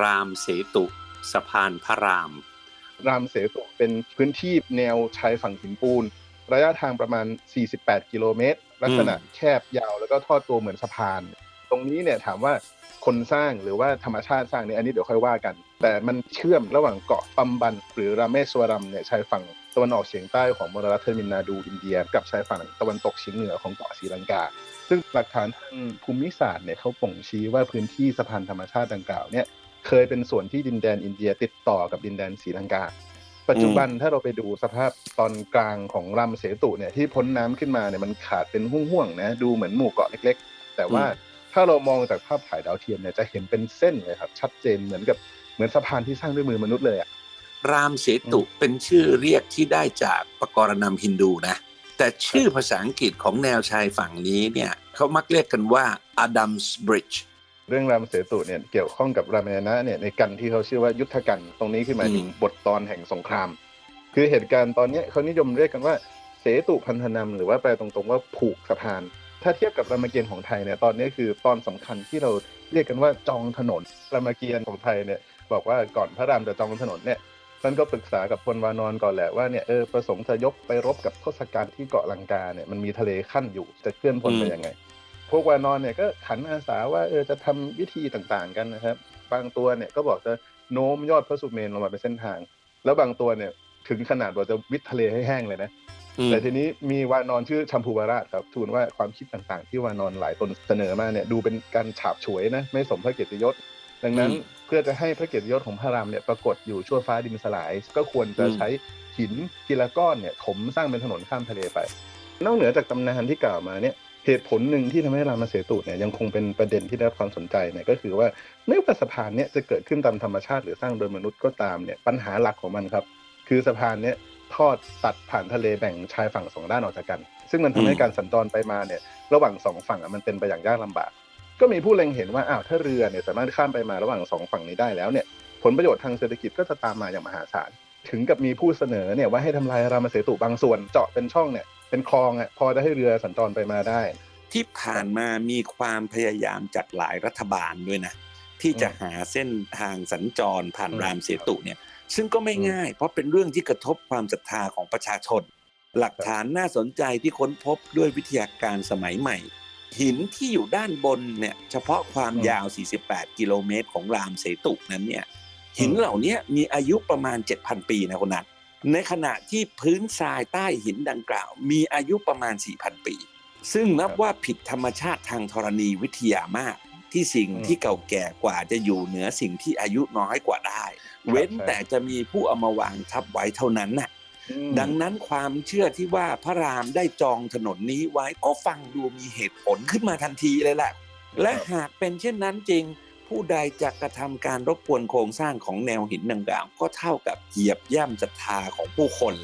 รามเสตุสะพานพระราม รามเสตุเป็นพื้นที่แนวชายฝั่งหินปูน ระยะทางประมาณ 48 กิโลเมตร ลักษณะแคบยาวแล้วก็ทอดตัวเหมือนสะพาน ตรงนี้เนี่ยถามว่าคนสร้างหรือว่าธรรมชาติสร้างเนี่ยอันนี้เดี๋ยวค่อยว่ากัน แต่มันเชื่อมระหว่างเกาะปัมบัน หรือราเมศวรัมเนี่ยชายฝั่งตะวันออกเฉียงใต้ของมรรัฐเทมินนาดูอินเดีย กับชายฝั่งตะวันตกเฉียงเหนือของเกาะศรีลังกา ซึ่งหลักฐานทางภูมิศาสตร์เนี่ยเขาป่งชี้ว่าพื้นที่สะพานธรรมชาติดังกล่าวเนี่ย เคยเป็นส่วนที่ดินแดนอินเดียติดต่อกับดินแดนศรีลังกา ปัจจุบันถ้าเราไปดูสภาพตอนกลางของลำเสตุเนี่ยที่พ้นน้ำขึ้นมาเนี่ยมันขาดเป็นห่วงๆนะดูเหมือนหมู่เกาะเล็ก ๆ แต่ว่าถ้าเรามองจากภาพถ่ายดาวเทียมเนี่ยจะเห็นเป็นเส้นเลยครับ ชัดเจนเหมือนกับเหมือนสะพานที่สร้างด้วยมือมนุษย์เลยอะรามเสตุเป็นชื่อเรียกที่ได้จากปกรณำฮินดูนะ แต่ชื่อภาษาอังกฤษของแนวชายฝั่งนี้เนี่ยเขามักเรียกกันว่า Adams Bridge เรื่องรามเสตุเนี่ยเกี่ยวข้องกับรามายณะเนี่ยในกันที่เขาชื่อว่ายุทธกัน ตรงนี้คือหมายถึงอืมบทตอนแห่งสงคราม คือเหตุการณ์ตอนเนี้ยเขานิยมเรียกกันว่าเสตุพันธนำหรือว่าแปลตรงๆว่าผูกสะพาน ถ้าเทียบกับรามเกียรติ์ของไทยเนี่ยตอนนี้คือตอนสำคัญที่เราเรียกกันว่าจองถนนรามเกียรติ์ของไทยเนี่ยบอกว่าก่อนพระรามจะจองถนนเนี่ยท่านก็ปรึกษากับพลวานอนก่อนแหละว่าเนี่ยเออประสงค์จะยกไปรบกับทศกัณฐ์ที่เกาะลังกาเนี่ยมันมีทะเลขั้นอยู่จะเคลื่อนพลไปอืมยังไง พวกวานอนเนี่ยก็ขันอาสาว่าเออจะทำวิธีต่างๆกันนะครับ บางตัวเนี่ยก็บอกจะโน้มยอดพระสุเมนลงมาเป็นเส้นทาง แล้วบางตัวเนี่ยถึงขนาดว่าจะวิทย์ทะเลให้แห้งเลยนะอืมแต่ทีนี้มีวานอนชื่อชัมพูวราชครับทูลว่าความคิดต่างๆ ที่วานอนหลายตนเสนอมาเนี่ยดูเป็นการฉาบฉวยนะไม่สมพระเกียรติยศ ดังนั้นอืมเพื่อจะให้พระเกียรติยศของพระรามเนี่ยปรากฏอยู่ชั่วฟ้าดินสลาย ก็ควรจะอืมใช้หินทีละก้อนเนี่ยถมสร้างเป็นถนนข้ามทะเลไป นอกเหนือจากตำนานที่กล่าวมาเนี่ย เหตุผลหนึ่งที่ทำให้รามาเสตุเนี่ยยังคงเป็นประเด็นที่ได้รับความสนใจเนี่ยก็คือว่าไม่ว่าสะพานเนี่ยจะเกิดขึ้นตามธรรมชาติหรือสร้างโดยมนุษย์ก็ตามเนี่ยปัญหาหลักของมันครับ คือสะพานเนี่ยทอดตัดผ่านทะเลแบ่งชายฝั่งสองด้านออกจากกัน ซึ่งมันทำให้การสัญจรไปมาเนี่ยระหว่างสองฝั่งมันเป็นไปอย่างยากลำบาก ก็มีผู้เล็งเห็นว่าอ้าวถ้าเรือเนี่ยสามารถข้ามไปมาระหว่างสองฝั่งนี้ได้แล้วเนี่ยผลประโยชน์ทางเศรษฐกิจก็จะตามมาอย่างมหาศาล ถึงกับมีผู้เสนอเนี่ยว่าให้ทำลายรามเสตุบางส่วนเจาะเป็นช่องเนี่ยเป็นคลองอะพอจะให้เรือสัญจรไปมาได้ ที่ผ่านมามีความพยายามจากหลายรัฐบาลด้วยนะที่จะอืมหาเส้นทางสัญจรผ่านอืมรามเสตุเนี่ยซึ่งก็ไม่อืมง่าย เพราะเป็นเรื่องที่กระทบความศรัทธาของประชาชน หลักฐานน่าสนใจที่ค้นพบด้วยวิทยาการสมัยใหม่ หินที่อยู่ด้านบนเนี่ยเฉพาะความอืมยาว 48 กิโลเมตรของรามเสตุนั้นเนี่ย หินอืมเหล่านี้มีอายุประมาณ 7,000 ปีนะคุณนัทในขณะที่พื้นทรายใต้หินดังกล่าว มีอายุประมาณ 4,000 ปี ซึ่งนับว่าผิดธรรมชาติทางธรณีวิทยามากที่สิ่งอืมที่เก่าแก่กว่าจะอยู่เหนือสิ่งที่อายุน้อยกว่าได้ เว้นใช่แต่จะมีผู้เอามาวางทับไว้เท่านั้นน่ะอืมดังนั้นความเชื่อที่ว่าพระรามได้จองถนนนี้ไว้ก็ฟังดูมีเหตุผลขึ้นมาทันทีเลยแหละและหากเป็นเช่นนั้นจริง ผู้ใดจะกระทำการรบกวนโครงสร้างของแนวหินดังกล่าวก็เท่ากับเหยียบย่ำศรัทธาของผู้คน